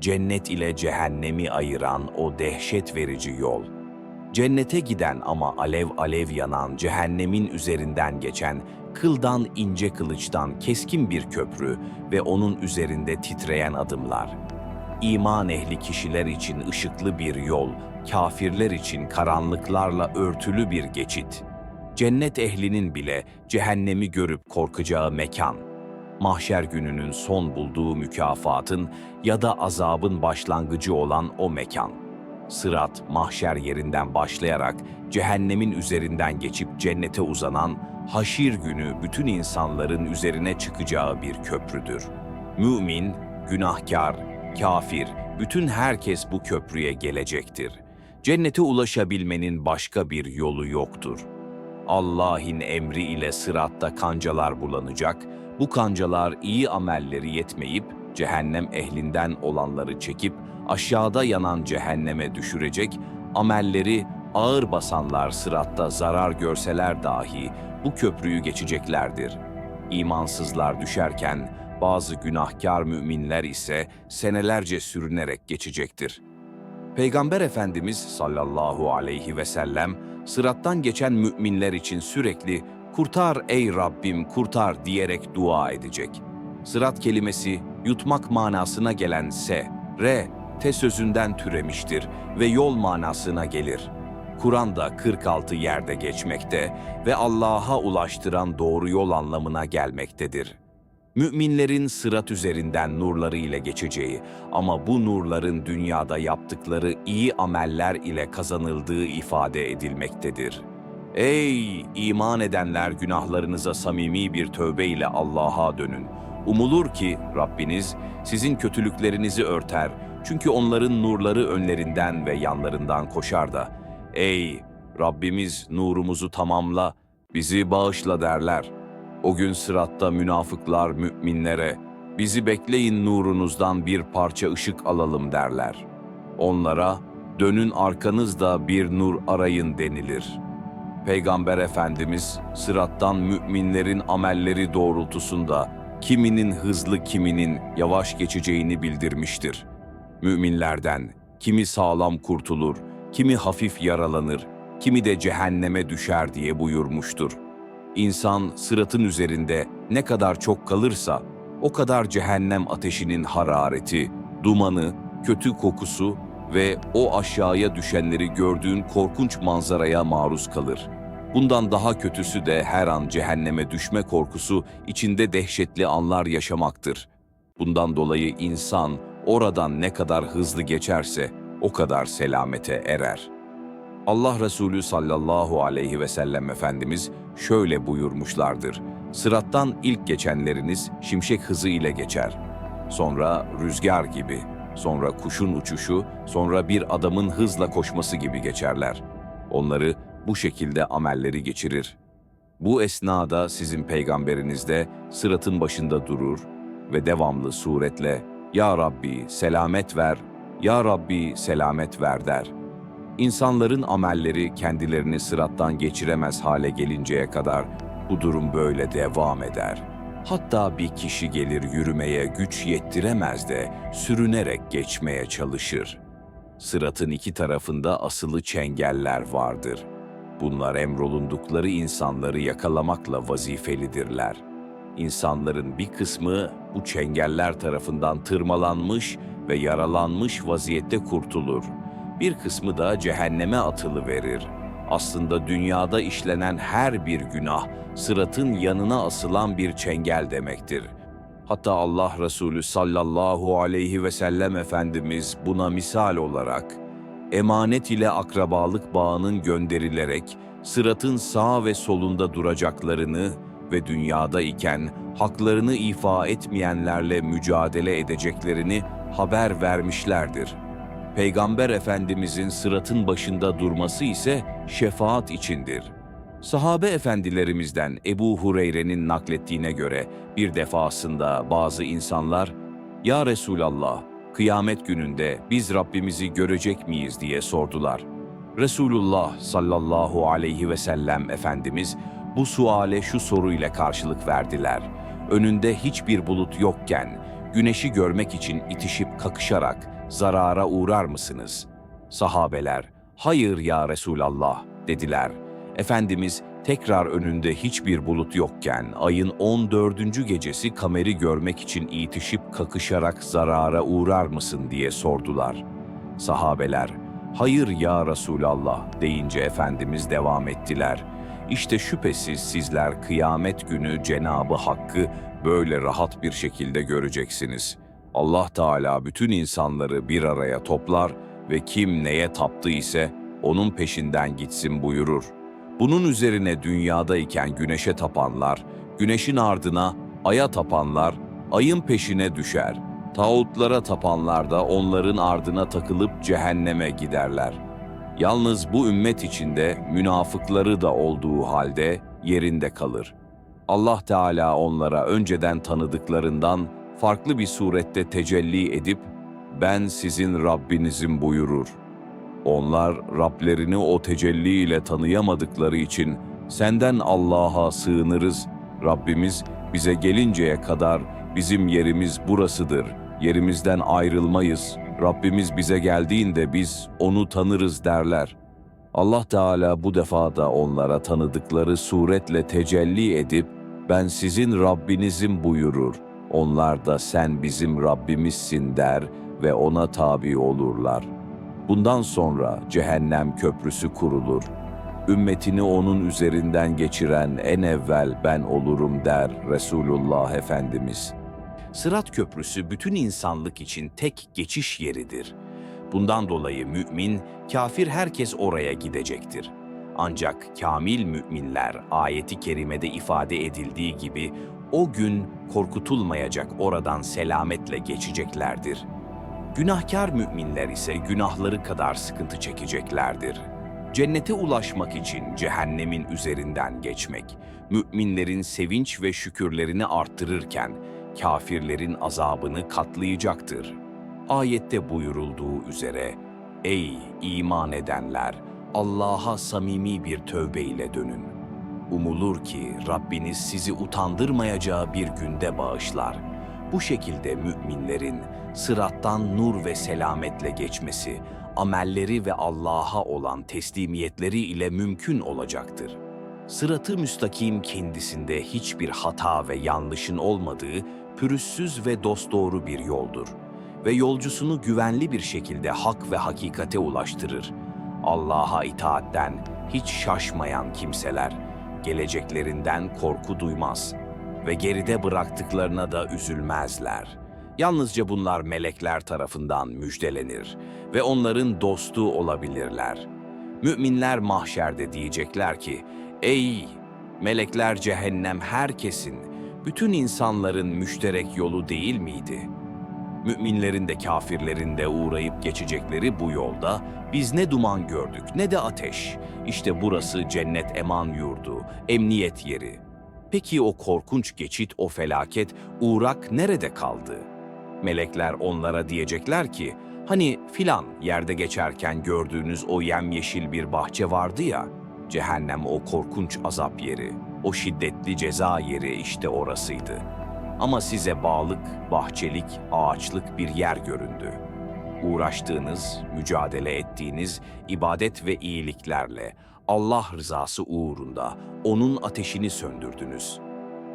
cennet ile cehennemi ayıran o dehşet verici yol. Cennete giden ama alev alev yanan cehennemin üzerinden geçen kıldan ince kılıçtan keskin bir köprü ve onun üzerinde titreyen adımlar. İman ehli kişiler için ışıklı bir yol, kafirler için karanlıklarla örtülü bir geçit. Cennet ehlinin bile cehennemi görüp korkacağı mekan. Mahşer gününün son bulduğu mükafatın ya da azabın başlangıcı olan o mekan. Sırat mahşer yerinden başlayarak cehennemin üzerinden geçip cennete uzanan haşir günü bütün insanların üzerine çıkacağı bir köprüdür. Mümin, günahkar, kafir, bütün herkes bu köprüye gelecektir. Cennete ulaşabilmenin başka bir yolu yoktur. Allah'ın emri ile sıratta kancalar bulanacak, bu kancalar iyi amelleri yetmeyip cehennem ehlinden olanları çekip aşağıda yanan cehenneme düşürecek, amelleri ağır basanlar sıratta zarar görseler dahi bu köprüyü geçeceklerdir. İmansızlar düşerken bazı günahkar müminler ise senelerce sürünerek geçecektir. Peygamber Efendimiz sallallahu aleyhi ve sellem sırattan geçen müminler için sürekli kurtar ey Rabbim kurtar diyerek dua edecek. Sırat kelimesi yutmak manasına gelen se, re, te sözünden türemiştir ve yol manasına gelir. Kur'an'da 46 yerde geçmekte ve Allah'a ulaştıran doğru yol anlamına gelmektedir. Müminlerin sırat üzerinden nurları ile geçeceği ama bu nurların dünyada yaptıkları iyi ameller ile kazanıldığı ifade edilmektedir. Ey iman edenler günahlarınıza samimi bir tövbe ile Allah'a dönün. Umulur ki Rabbiniz sizin kötülüklerinizi örter çünkü onların nurları önlerinden ve yanlarından koşar da Ey Rabbimiz nurumuzu tamamla, bizi bağışla derler. O gün sıratta münafıklar müminlere, bizi bekleyin nurunuzdan bir parça ışık alalım derler. Onlara, dönün arkanızda bir nur arayın denilir. Peygamber Efendimiz sırattan müminlerin amelleri doğrultusunda kiminin hızlı kiminin yavaş geçeceğini bildirmiştir. Müminlerden kimi sağlam kurtulur, kimi hafif yaralanır, kimi de cehenneme düşer diye buyurmuştur. İnsan sıratın üzerinde ne kadar çok kalırsa, o kadar cehennem ateşinin harareti, dumanı, kötü kokusu ve o aşağıya düşenleri gördüğün korkunç manzaraya maruz kalır. Bundan daha kötüsü de her an cehenneme düşme korkusu içinde dehşetli anlar yaşamaktır. Bundan dolayı insan oradan ne kadar hızlı geçerse o kadar selamete erer. Allah Resulü sallallahu aleyhi ve sellem Efendimiz şöyle buyurmuşlardır. Sırattan ilk geçenleriniz şimşek hızı ile geçer. Sonra rüzgar gibi, sonra kuşun uçuşu, sonra bir adamın hızla koşması gibi geçerler. Onları bu şekilde amelleri geçirir. Bu esnada sizin peygamberiniz de sıratın başında durur ve devamlı suretle Ya Rabbi selamet ver, Ya Rabbi selamet ver der. İnsanların amelleri kendilerini sırattan geçiremez hale gelinceye kadar bu durum böyle devam eder. Hatta bir kişi gelir yürümeye güç yettiremez de sürünerek geçmeye çalışır. Sıratın iki tarafında asılı çengeller vardır. Bunlar emrolundukları insanları yakalamakla vazifelidirler. İnsanların bir kısmı bu çengeller tarafından tırmalanmış ve yaralanmış vaziyette kurtulur. Bir kısmı da cehenneme atılı verir. Aslında dünyada işlenen her bir günah sıratın yanına asılan bir çengel demektir. Hatta Allah Resulü sallallahu aleyhi ve sellem Efendimiz buna misal olarak emanet ile akrabalık bağının gönderilerek sıratın sağ ve solunda duracaklarını ve dünyada iken haklarını ifa etmeyenlerle mücadele edeceklerini haber vermişlerdir. Peygamber Efendimizin sıratın başında durması ise şefaat içindir. Sahabe efendilerimizden Ebu Hureyre'nin naklettiğine göre bir defasında bazı insanlar "Ya Resulallah, kıyamet gününde biz Rabbimizi görecek miyiz?" diye sordular. Resulullah sallallahu aleyhi ve sellem Efendimiz bu suale şu soruyla karşılık verdiler. Önünde hiçbir bulut yokken güneşi görmek için itişip kakışarak zarara uğrar mısınız? Sahabeler, hayır ya Resulallah dediler. Efendimiz tekrar önünde hiçbir bulut yokken ayın 14. gecesi kameri görmek için itişip kakışarak zarara uğrar mısın diye sordular. Sahabeler, hayır ya Resulallah deyince Efendimiz devam ettiler. İşte şüphesiz sizler kıyamet günü Cenabı Hakk'ı böyle rahat bir şekilde göreceksiniz. Allah Teala bütün insanları bir araya toplar ve kim neye taptı ise onun peşinden gitsin buyurur. Bunun üzerine dünyadayken güneşe tapanlar, güneşin ardına aya tapanlar, ayın peşine düşer. Tağutlara tapanlar da onların ardına takılıp cehenneme giderler. Yalnız bu ümmet içinde münafıkları da olduğu halde yerinde kalır. Allah Teala onlara önceden tanıdıklarından farklı bir surette tecelli edip ben sizin Rabbinizim buyurur. Onlar Rablerini o tecelli ile tanıyamadıkları için senden Allah'a sığınırız. Rabbimiz bize gelinceye kadar bizim yerimiz burasıdır. Yerimizden ayrılmayız. Rabbimiz bize geldiğinde biz onu tanırız derler. Allah Teala bu defa da onlara tanıdıkları suretle tecelli edip ben sizin Rabbinizim buyurur. Onlar da sen bizim Rabbimizsin der ve ona tabi olurlar. Bundan sonra cehennem köprüsü kurulur. Ümmetini onun üzerinden geçiren en evvel ben olurum der Resulullah Efendimiz. Sırat köprüsü bütün insanlık için tek geçiş yeridir. Bundan dolayı mümin, kafir herkes oraya gidecektir. Ancak kamil müminler ayeti kerimede ifade edildiği gibi o gün korkutulmayacak oradan selametle geçeceklerdir. Günahkar müminler ise günahları kadar sıkıntı çekeceklerdir. Cennete ulaşmak için cehennemin üzerinden geçmek, müminlerin sevinç ve şükürlerini arttırırken kafirlerin azabını katlayacaktır. Ayette buyurulduğu üzere, Ey iman edenler! Allah'a samimi bir tövbe ile dönün. Umulur ki Rabbiniz sizi utandırmayacağı bir günde bağışlar. Bu şekilde müminlerin sırattan nur ve selametle geçmesi, amelleri ve Allah'a olan teslimiyetleri ile mümkün olacaktır. Sıratı müstakim kendisinde hiçbir hata ve yanlışın olmadığı pürüzsüz ve dosdoğru bir yoldur ve yolcusunu güvenli bir şekilde hak ve hakikate ulaştırır. Allah'a itaatten hiç şaşmayan kimseler, geleceklerinden korku duymaz ve geride bıraktıklarına da üzülmezler. Yalnızca bunlar melekler tarafından müjdelenir ve onların dostu olabilirler. Müminler mahşerde diyecekler ki, Ey melekler cehennem herkesin, bütün insanların müşterek yolu değil miydi? Müminlerin de kafirlerin de uğrayıp geçecekleri bu yolda biz ne duman gördük ne de ateş. İşte burası cennet eman yurdu, emniyet yeri. Peki o korkunç geçit, o felaket, uğrak nerede kaldı? Melekler onlara diyecekler ki, hani filan yerde geçerken gördüğünüz o yemyeşil bir bahçe vardı ya, cehennem o korkunç azap yeri, o şiddetli ceza yeri işte orasıydı. Ama size bağlık, bahçelik, ağaçlık bir yer göründü. Uğraştığınız, mücadele ettiğiniz ibadet ve iyiliklerle Allah rızası uğrunda onun ateşini söndürdünüz.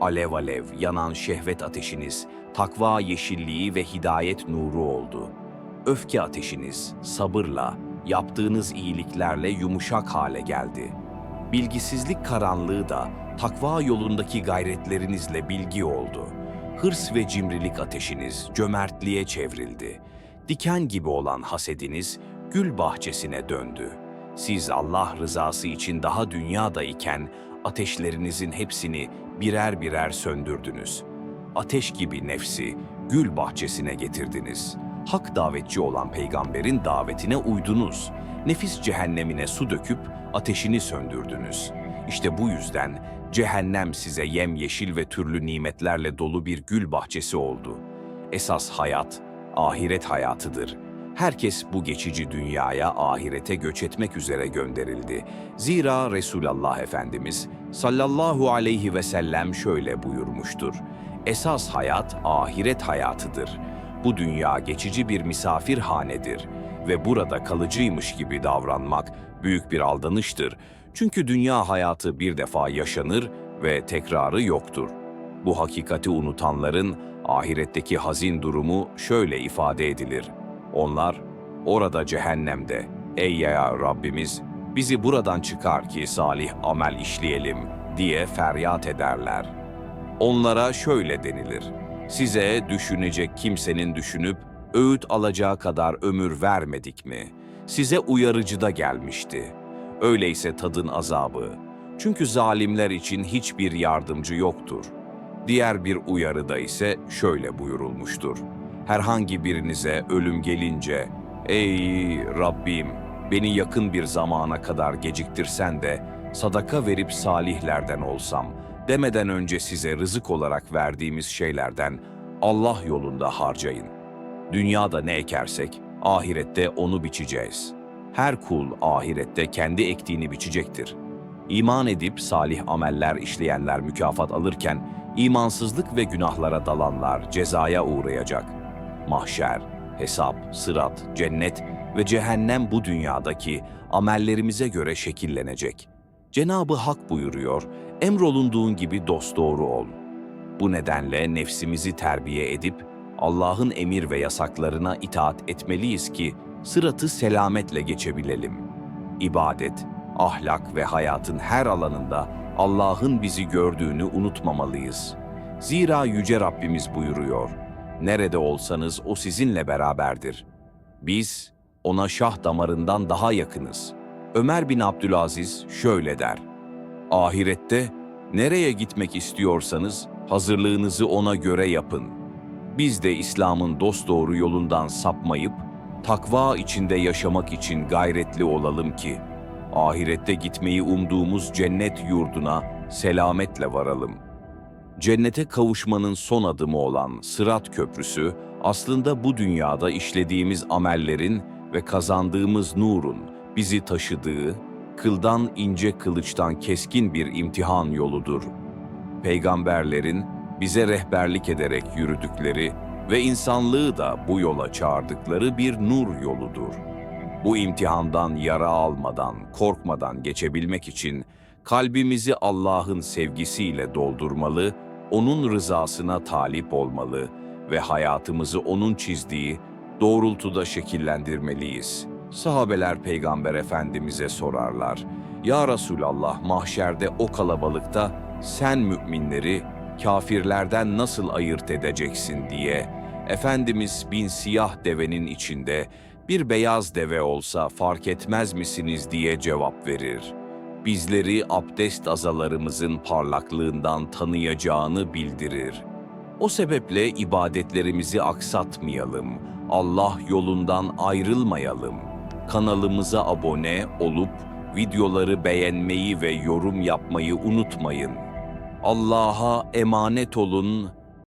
Alev alev yanan şehvet ateşiniz, takva yeşilliği ve hidayet nuru oldu. Öfke ateşiniz sabırla, yaptığınız iyiliklerle yumuşak hale geldi. Bilgisizlik karanlığı da takva yolundaki gayretlerinizle bilgi oldu. Hırs ve cimrilik ateşiniz cömertliğe çevrildi. Diken gibi olan hasediniz gül bahçesine döndü. Siz Allah rızası için daha dünyada iken ateşlerinizin hepsini birer birer söndürdünüz. Ateş gibi nefsi gül bahçesine getirdiniz. Hak davetçi olan peygamberin davetine uydunuz. Nefis cehennemine su döküp ateşini söndürdünüz. İşte bu yüzden cehennem size yemyeşil ve türlü nimetlerle dolu bir gül bahçesi oldu. Esas hayat, ahiret hayatıdır. Herkes bu geçici dünyaya ahirete göç etmek üzere gönderildi. Zira Resulullah Efendimiz sallallahu aleyhi ve sellem şöyle buyurmuştur. Esas hayat ahiret hayatıdır. Bu dünya geçici bir misafirhanedir ve burada kalıcıymış gibi davranmak büyük bir aldanıştır. Çünkü dünya hayatı bir defa yaşanır ve tekrarı yoktur. Bu hakikati unutanların ahiretteki hazin durumu şöyle ifade edilir. Onlar orada cehennemde, ey ya Rabbimiz bizi buradan çıkar ki salih amel işleyelim diye feryat ederler. Onlara şöyle denilir. Size düşünecek kimsenin düşünüp öğüt alacağı kadar ömür vermedik mi? Size uyarıcı da gelmişti. Öyleyse tadın azabı. Çünkü zalimler için hiçbir yardımcı yoktur. Diğer bir uyarıda ise şöyle buyurulmuştur. Herhangi birinize ölüm gelince, ''Ey Rabbim, beni yakın bir zamana kadar geciktirsen de sadaka verip salihlerden olsam, demeden önce size rızık olarak verdiğimiz şeylerden Allah yolunda harcayın. Dünyada ne ekersek, ahirette onu biçeceğiz. Her kul ahirette kendi ektiğini biçecektir. İman edip salih ameller işleyenler mükafat alırken, imansızlık ve günahlara dalanlar cezaya uğrayacak. Mahşer, hesap, sırat, cennet ve cehennem bu dünyadaki amellerimize göre şekillenecek. Cenabı Hak buyuruyor, emrolunduğun gibi dosdoğru ol. Bu nedenle nefsimizi terbiye edip Allah'ın emir ve yasaklarına itaat etmeliyiz ki sıratı selametle geçebilelim. İbadet, ahlak ve hayatın her alanında Allah'ın bizi gördüğünü unutmamalıyız. Zira Yüce Rabbimiz buyuruyor, nerede olsanız o sizinle beraberdir. Biz ona şah damarından daha yakınız. Ömer bin Abdülaziz şöyle der, Ahirette nereye gitmek istiyorsanız hazırlığınızı ona göre yapın. Biz de İslam'ın dosdoğru yolundan sapmayıp takva içinde yaşamak için gayretli olalım ki ahirette gitmeyi umduğumuz cennet yurduna selametle varalım. Cennete kavuşmanın son adımı olan Sırat Köprüsü aslında bu dünyada işlediğimiz amellerin ve kazandığımız nurun bizi taşıdığı, kıldan ince kılıçtan keskin bir imtihan yoludur. Peygamberlerin bize rehberlik ederek yürüdükleri ve insanlığı da bu yola çağırdıkları bir nur yoludur. Bu imtihandan yara almadan, korkmadan geçebilmek için kalbimizi Allah'ın sevgisiyle doldurmalı, O'nun rızasına talip olmalı ve hayatımızı O'nun çizdiği doğrultuda şekillendirmeliyiz. Sahabeler Peygamber Efendimiz'e sorarlar. Ya Resulallah mahşerde o kalabalıkta sen müminleri kafirlerden nasıl ayırt edeceksin diye. Efendimiz bin siyah devenin içinde bir beyaz deve olsa fark etmez misiniz diye cevap verir. Bizleri abdest azalarımızın parlaklığından tanıyacağını bildirir. O sebeple ibadetlerimizi aksatmayalım, Allah yolundan ayrılmayalım. Kanalımıza abone olup videoları beğenmeyi ve yorum yapmayı unutmayın. Allah'a emanet olun,